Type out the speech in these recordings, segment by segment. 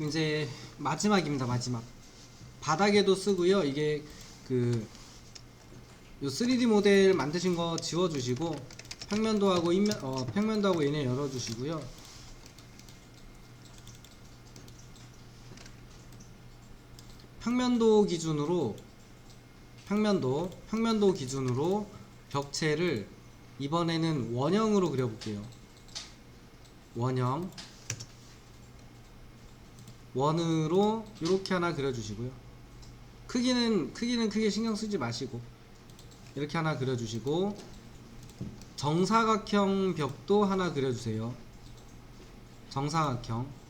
이제 마지막입니다. 마지막. 바닥에도 쓰고요. 이게 그 요 3D 모델 만드신 거 지워주시고 평면도 하고 인면 어 평면도 하고 얘네 열어주시고요. 평면도 기준으로 평면도 평면도 기준으로 벽체를 이번에는 원형으로 그려볼게요. 원형 원으로 이렇게 하나 그려주시고요. 크기는 크기는 크게 신경 쓰지 마시고 이렇게 하나 그려주시고 정사각형 벽도 하나 그려주세요. 정사각형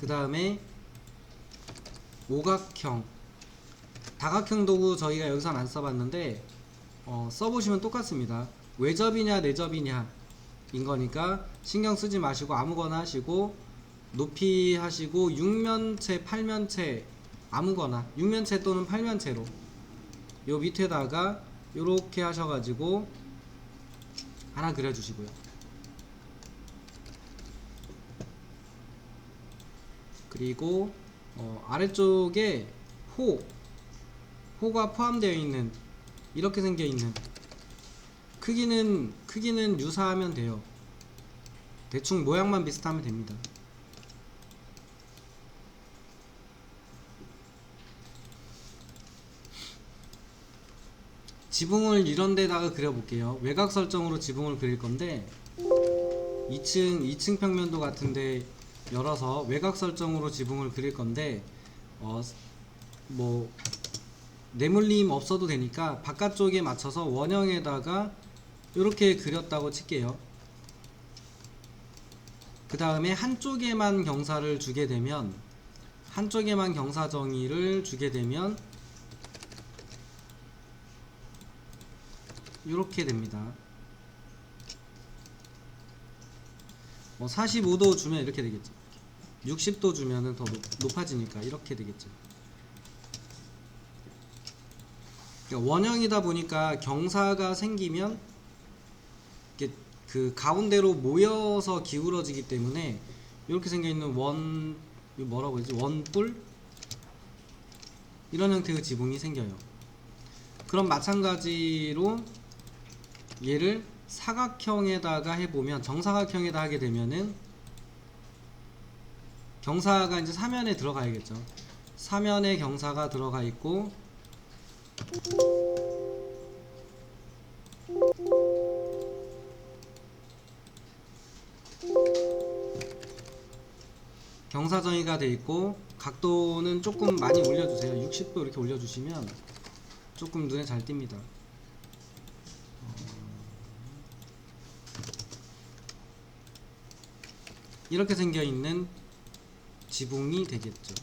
그 다음에 오각형. 다각형 도구 저희가 여기선 안 써봤는데 어, 써보시면 똑같습니다. 외접이냐 내접이냐 인 거니까 신경 쓰지 마시고 아무거나 하시고 높이 하시고 육면체 팔면체 아무거나 육면체 또는 팔면체로 요 밑에다가 요렇게 하셔가지고 하나 그려주시고요. 그리고 어, 아래쪽에 호 호가 포함되어 있는 이렇게 생겨 있는 크기는 크기는 유사하면 돼요. 대충 모양만 비슷하면 됩니다. 지붕을 이런 데다가 그려볼게요. 외곽 설정으로 지붕을 그릴 건데 2층 2층 평면도 같은데 열어서 외곽 설정으로 지붕을 그릴 건데 어뭐 내물림 없어도 되니까 바깥쪽에 맞춰서 원형에다가 이렇게 그렸다고 칠게요. 그 다음에 한쪽에만 경사를 주게 되면 한쪽에만 경사 정의를 주게 되면 이렇게 됩니다. 뭐 45도 주면 이렇게 되겠죠. 60도 주면은 더 높, 높아지니까 이렇게 되겠죠. 그러니까 원형이다 보니까 경사가 생기면 그 가운데로 모여서 기울어지기 때문에 이렇게 생겨 있는 원 뭐라고 해야지 원뿔 이런 형태의 지붕이 생겨요. 그럼 마찬가지로 얘를 사각형에다가 해보면 정사각형에다 하게 되면은 경사가 이제 사면에 들어가야겠죠. 사면에 경사가 들어가 있고 경사 정의가 돼 있고 각도는 조금 많이 올려주세요. 60도 이렇게 올려주시면 조금 눈에 잘 띕니다. 이렇게 생겨 있는 지붕이 되겠죠.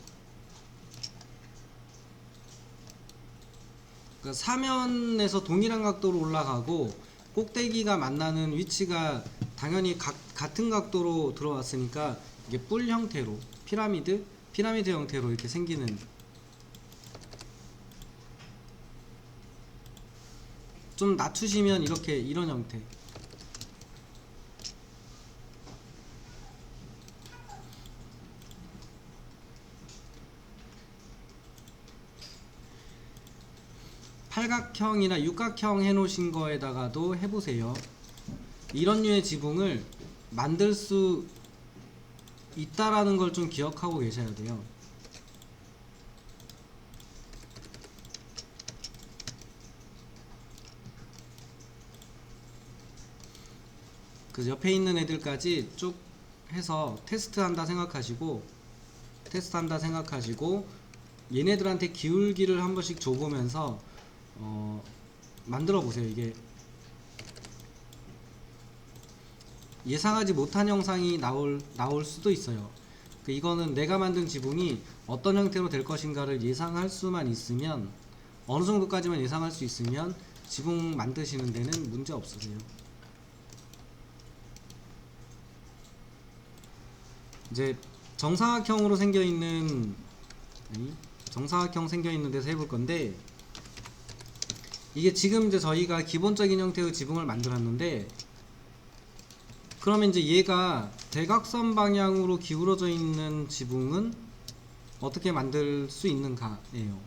그러니까 사면에서 동일한 각도로 올라가고 꼭대기가 만나는 위치가 당연히 각, 같은 각도로 들어왔으니까 이게 뿔 형태로 피라미드 피라미드 형태로 이렇게 생기는 좀 낮추시면 이렇게 이런 형태 팔각형이나 육각형 해놓으신 거에다가도 해보세요. 이런 류의 지붕을 만들 수 있다라는 걸 좀 기억하고 계셔야 돼요. 그 옆에 있는 애들까지 쭉 해서 테스트한다 생각하시고 테스트한다 생각하시고 얘네들한테 기울기를 한 번씩 줘보면서 어, 만들어 보세요. 이게 예상하지 못한 형상이 나올 나올 수도 있어요. 그 이거는 내가 만든 지붕이 어떤 형태로 될 것인가를 예상할 수만 있으면 어느 정도까지만 예상할 수 있으면 지붕 만드시는 데는 문제 없으세요. 이제 정사각형으로 생겨 있는 정사각형 생겨 있는 데서 해볼 건데 이게 지금 이제 저희가 기본적인 형태의 지붕을 만들었는데 그러면 이제 얘가 대각선 방향으로 기울어져 있는 지붕은 어떻게 만들 수 있는가예요.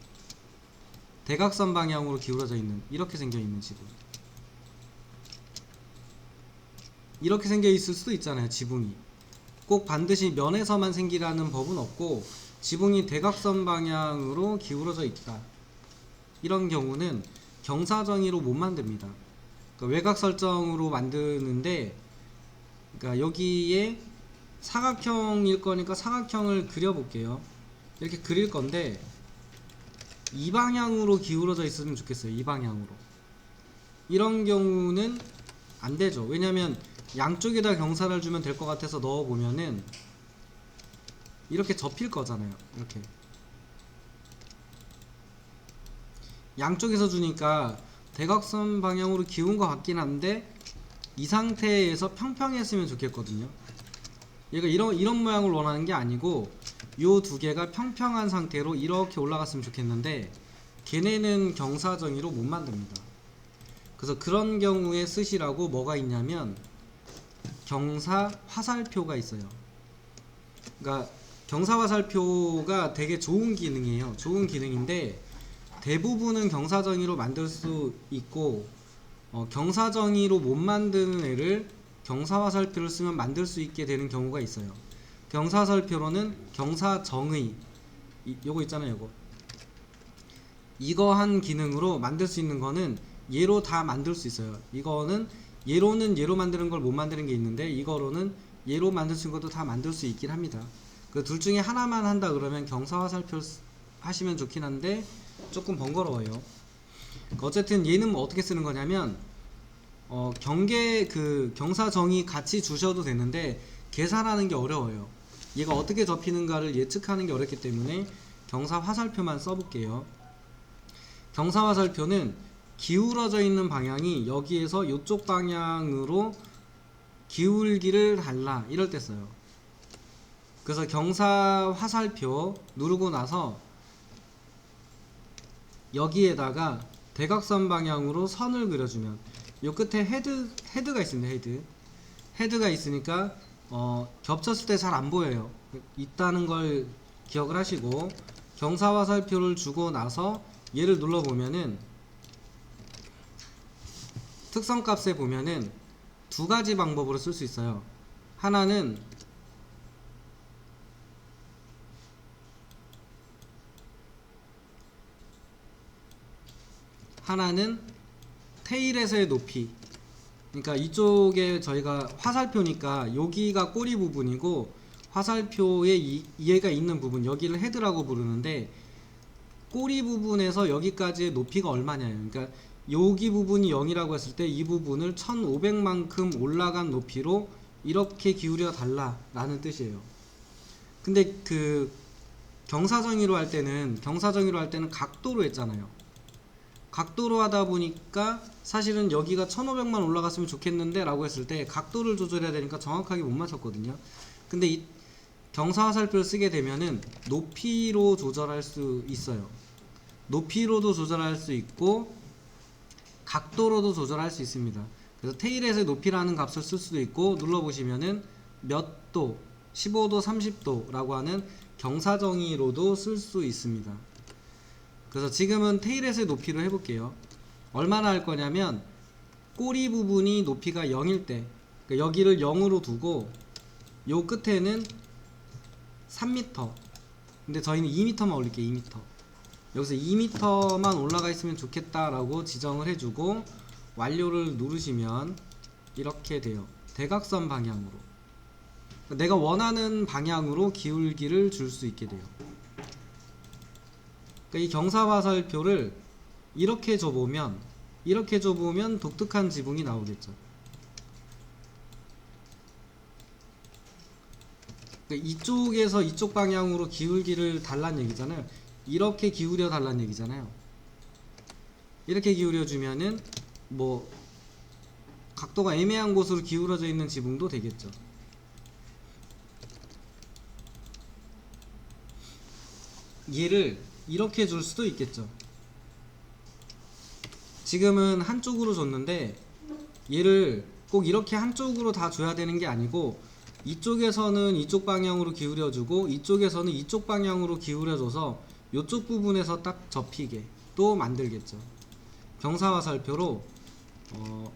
대각선 방향으로 기울어져 있는 이렇게 생겨 있는 지붕. 이렇게 생겨 있을 수도 있잖아요, 지붕이. 꼭 반드시 면에서만 생기라는 법은 없고 지붕이 대각선 방향으로 기울어져 있다. 이런 경우는 경사정의로 못 만듭니다. 그러니까 외곽 설정으로 만드는데 그러니까 여기에 사각형일 거니까 사각형을 그려볼게요. 이렇게 그릴 건데 이 방향으로 기울어져 있으면 좋겠어요. 이 방향으로. 이런 경우는 안 되죠. 왜냐면 양쪽에다 경사를 주면 될 것 같아서 넣어 보면은 이렇게 접힐 거잖아요. 이렇게. 양쪽에서 주니까 대각선 방향으로 기운 것 같긴 한데 이 상태에서 평평했으면 좋겠거든요. 얘가 이런 이런 모양을 원하는 게 아니고 요 두 개가 평평한 상태로 이렇게 올라갔으면 좋겠는데 걔네는 경사정의로 못 만듭니다. 그래서 그런 경우에 쓰시라고 뭐가 있냐면 경사 화살표가 있어요. 그러니까 경사 화살표가 되게 좋은 기능이에요. 좋은 기능인데 대부분은 경사정의로 만들 수 있고 어, 경사정의로 못 만드는 애를 경사화살표를 쓰면 만들 수 있게 되는 경우가 있어요. 경사화살표로는 경사정의 이, 요거 있잖아요, 요거. 이거 한 기능으로 만들 수 있는 거는 얘로 다 만들 수 있어요. 이거는 얘로는 얘로 만드는 걸 못 만드는 게 있는데 이거로는 얘로 만들 수 있는 것도 다 만들 수 있긴 합니다. 그 둘 중에 하나만 한다 그러면 경사화살표 쓰- 하시면 좋긴 한데 조금 번거로워요. 어쨌든 얘는 뭐 어떻게 쓰는 거냐면 어, 경계 그 경사 정의 같이 주셔도 되는데 계산하는 게 어려워요. 얘가 어떻게 접히는가를 예측하는 게 어렵기 때문에 경사 화살표만 써볼게요. 경사 화살표는 기울어져 있는 방향이 여기에서 이쪽 방향으로 기울기를 달라 이럴 때 써요. 그래서 경사 화살표 누르고 나서 여기에다가 대각선 방향으로 선을 그려주면 요 끝에 헤드 헤드가 있습니다 헤드. 헤드가 있으니까 어, 겹쳤을 때 잘 안 보여요. 있다는 걸 기억을 하시고 경사 화살표를 주고 나서 얘를 눌러 보면은 특성 값에 보면은 두 가지 방법으로 쓸 수 있어요. 하나는 하나는 테일에서의 높이. 그러니까 이쪽에 저희가 화살표니까 여기가 꼬리 부분이고 화살표에 이, 얘가 있는 부분 여기를 헤드라고 부르는데 꼬리 부분에서 여기까지의 높이가 얼마냐요. 그러니까 여기 부분이 0이라고 했을 때 이 부분을 1500만큼 올라간 높이로 이렇게 기울여 달라 라는 뜻이에요. 근데 그 경사정의로 할 때는 경사정의로 할 때는 각도로 했잖아요 각도로 하다 보니까 사실은 여기가 1500만 올라갔으면 좋겠는데 라고 했을 때 각도를 조절해야 되니까 정확하게 못 맞췄거든요. 근데 이 경사화살표를 쓰게 되면은 높이로 조절할 수 있어요. 높이로도 조절할 수 있고 각도로도 조절할 수 있습니다. 그래서 테일에서의 높이라는 값을 쓸 수도 있고 눌러보시면은 몇 도, 15도, 30도 라고 하는 경사정의로도 쓸 수 있습니다 그래서 지금은 테일에서의 높이로 해볼게요. 얼마나 할 거냐면 꼬리 부분이 높이가 0일 때 그러니까 여기를 0으로 두고 요 끝에는 3m 근데 저희는 2m만 올릴게요 2m 여기서 2m만 올라가 있으면 좋겠다라고 지정을 해주고 완료를 누르시면 이렇게 돼요. 대각선 방향으로. 그러니까 내가 원하는 방향으로 기울기를 줄 수 있게 돼요 그러니까 이 경사화살표를 이렇게 줘보면 이렇게 줘보면 독특한 지붕이 나오겠죠. 그러니까 이쪽에서 이쪽 방향으로 기울기를 달란 얘기잖아요. 이렇게 기울여 달란 얘기잖아요. 이렇게 기울여 주면은 뭐 각도가 애매한 곳으로 기울어져 있는 지붕도 되겠죠. 얘를 이렇게 줄 수도 있겠죠. 지금은 한쪽으로 줬는데 얘를 꼭 이렇게 한쪽으로 다 줘야 되는 게 아니고 이쪽에서는 이쪽 방향으로 기울여주고 이쪽에서는 이쪽 방향으로 기울여줘서 이쪽 부분에서 딱 접히게 또 만들겠죠. 경사화살표로 어,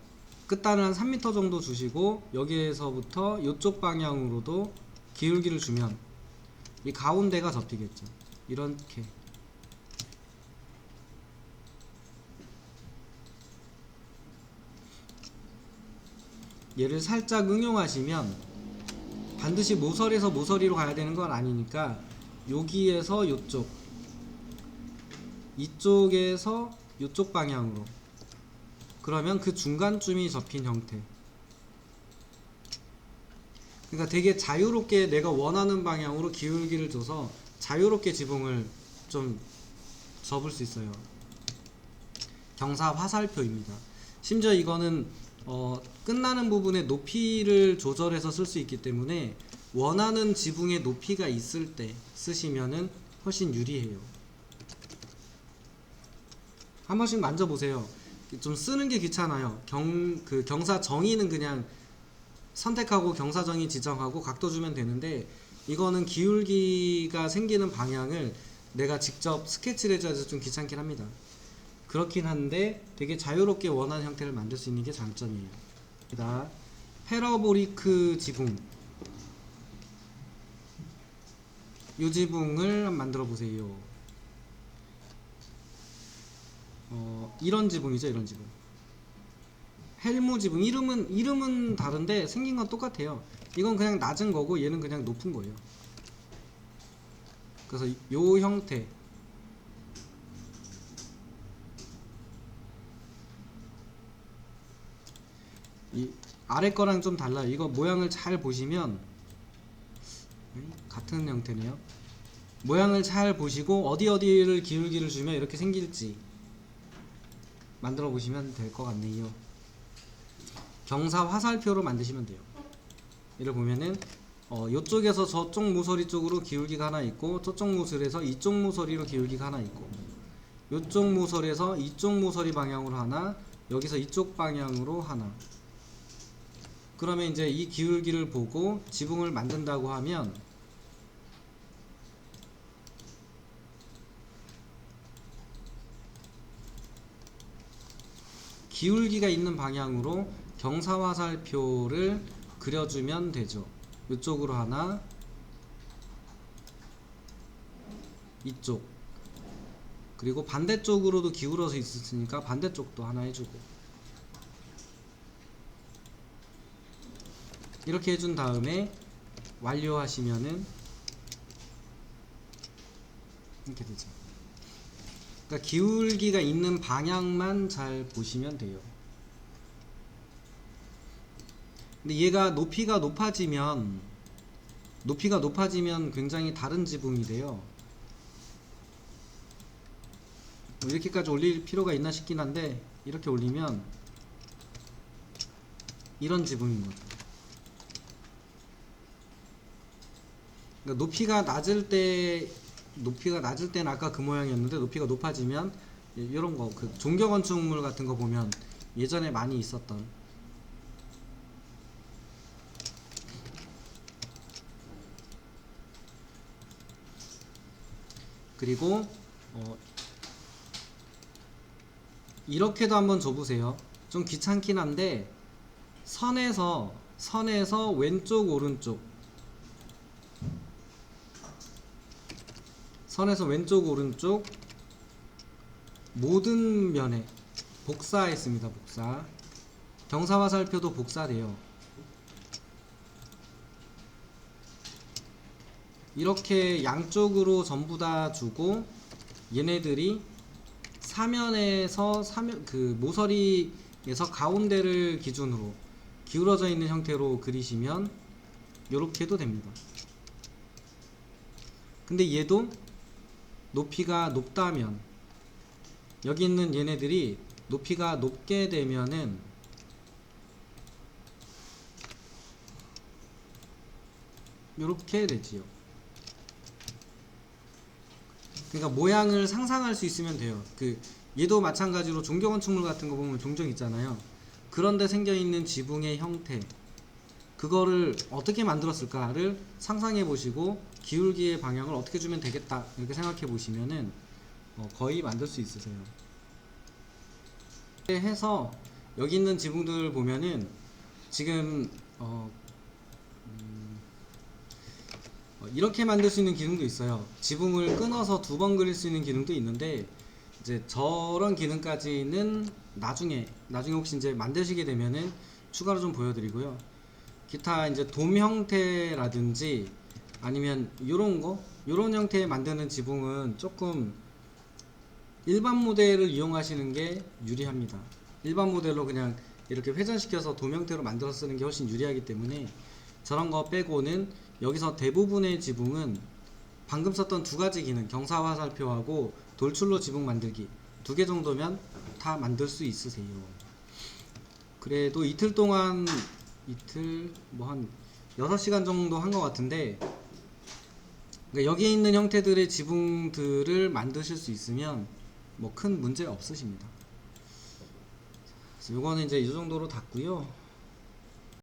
끝단을 한 3m 정도 주시고 여기에서부터 이쪽 방향으로도 기울기를 주면 이 가운데가 접히겠죠. 이렇게 얘를 살짝 응용하시면 반드시 모서리에서 모서리로 가야 되는 건 아니니까 여기에서 요쪽 이쪽에서 요쪽 방향으로. 그러면 그 중간쯤이 접힌 형태. 그러니까 되게 자유롭게 내가 원하는 방향으로 기울기를 줘서 자유롭게 지붕을 좀 접을 수 있어요. 경사 화살표입니다. 심지어 이거는 어, 끝나는 부분에 높이를 조절해서 쓸 수 있기 때문에 원하는 지붕의 높이가 있을 때 쓰시면은 훨씬 유리해요. 한 번씩 만져보세요. 좀 쓰는 게 귀찮아요. 경, 그 경사 정의는 그냥 선택하고 경사 정의 지정하고 각도 주면 되는데 이거는 기울기가 생기는 방향을 내가 직접 스케치를 해줘서 좀 귀찮긴 합니다. 그렇긴 한데 되게 자유롭게 원하는 형태를 만들 수 있는 게 장점이에요. 다 페러보리크 지붕. 이 지붕을 만들어 보세요. 어, 이런 지붕이죠, 이런 지붕. 헬무 지붕 이름은 이름은 다른데 생긴 건 똑같아요. 이건 그냥 낮은 거고 얘는 그냥 높은 거예요. 그래서 요 형태 이 아래 거랑 좀 달라요. 이거 모양을 잘 보시면 음, 같은 형태네요. 모양을 잘 보시고 어디 어디를 기울기를 주면 이렇게 생길지 만들어 보시면 될 것 같네요. 경사 화살표로 만드시면 돼요. 얘를 보면은 어, 이쪽에서 저쪽 모서리 쪽으로 기울기가 하나 있고 저쪽 모서리에서 이쪽 모서리로 기울기가 하나 있고 이쪽 모서리에서 이쪽 모서리 방향으로 하나 여기서 이쪽 방향으로 하나 그러면 이제 이 기울기를 보고 지붕을 만든다고 하면 기울기가 있는 방향으로 경사화살표를 그려주면 되죠. 이쪽으로 하나, 이쪽. 그리고 반대쪽으로도 기울어서 있으니까 반대쪽도 하나 해주고. 이렇게 해준 다음에 완료하시면은 이렇게 되죠. 그러니까 기울기가 있는 방향만 잘 보시면 돼요. 근데 얘가 높이가 높아지면 높이가 높아지면 굉장히 다른 지붕이 돼요. 뭐 이렇게까지 올릴 필요가 있나 싶긴 한데 이렇게 올리면 이런 지붕인 거죠. 그러니까 높이가 낮을 때 높이가 낮을 때는 아까 그 모양이었는데 높이가 높아지면 이런 거 그 종교 건축물 같은 거 보면 예전에 많이 있었던 그리고 어 이렇게도 한번 줘보세요. 좀 귀찮긴 한데 선에서 선에서 왼쪽 오른쪽 선에서 왼쪽 오른쪽 모든 면에 복사했습니다. 복사. 경사화살표도 복사돼요. 이렇게 양쪽으로 전부 다 주고 얘네들이 사면에서 사면 그 모서리에서 가운데를 기준으로 기울어져 있는 형태로 그리시면 이렇게 해도 됩니다. 근데 얘도 높이가 높다면 여기 있는 얘네들이 높이가 높게 되면은 이렇게 되지요. 그러니까 모양을 상상할 수 있으면 돼요. 그 얘도 마찬가지로 종교 건축물 같은 거 보면 종종 있잖아요. 그런데 생겨 있는 지붕의 형태 그거를 어떻게 만들었을까를 상상해 보시고 기울기의 방향을 어떻게 주면 되겠다 이렇게 생각해 보시면은 어, 거의 만들 수 있으세요. 이렇게 해서 여기 있는 지붕들 보면은 지금 어, 음, 어, 이렇게 만들 수 있는 기능도 있어요. 지붕을 끊어서 두 번 그릴 수 있는 기능도 있는데 이제 저런 기능까지는 나중에 나중에 혹시 이제 만드시게 되면은 추가로 좀 보여드리고요. 기타 이제 돔 형태라든지 아니면 요런 거 요런 형태 만드는 지붕은 조금 일반 모델을 이용하시는 게 유리합니다. 일반 모델로 그냥 이렇게 회전시켜서 돔 형태로 만들어 쓰는 게 훨씬 유리하기 때문에 저런 거 빼고는 여기서 대부분의 지붕은 방금 썼던 두 가지 기능 경사 화살표하고 돌출로 지붕 만들기 두 개 정도면 다 만들 수 있으세요. 그래도 이틀 동안 이틀 뭐 한 6시간 정도 한 것 같은데 그러니까 여기에 있는 형태들의 지붕들을 만드실 수 있으면 뭐 큰 문제 없으십니다. 요거는 이제 이 정도로 닫고요.